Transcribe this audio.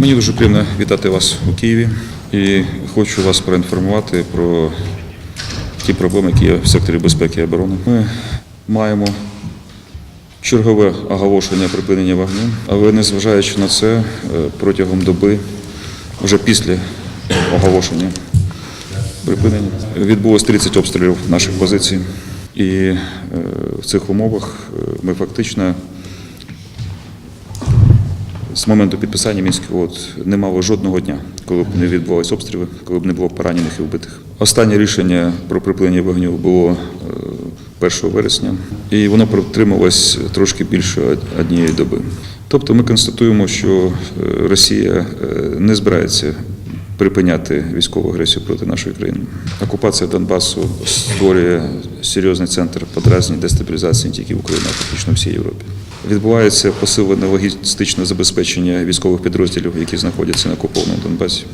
Мені дуже приємно вітати вас у Києві і хочу вас проінформувати про ті проблеми, які є в секторі безпеки і оборони. Ми маємо чергове оголошення припинення вогню, але незважаючи на це, е, протягом доби, вже після оголошення припинення, відбулось 30 обстрілів наших позицій. І е, в цих умовах е, ми фактично з моменту підписання мінських угод не мало жодного дня, коли б не відбувалися обстріли, коли б не було поранених і вбитих. Останнє рішення про припинення вогню було е, 1 вересня, і воно протрималось трошки більше однієї доби. Тобто ми констатуємо, що е, Росія е, не збирається припиняти військову агресію проти нашої країни. Окупація Донбасу створює серйозний центр подразнень, дестабілізації не тільки в Україні, а фактично всій Європі. Відбувається посилене логістичне забезпечення військових підрозділів, які знаходяться на окупованому Донбасі.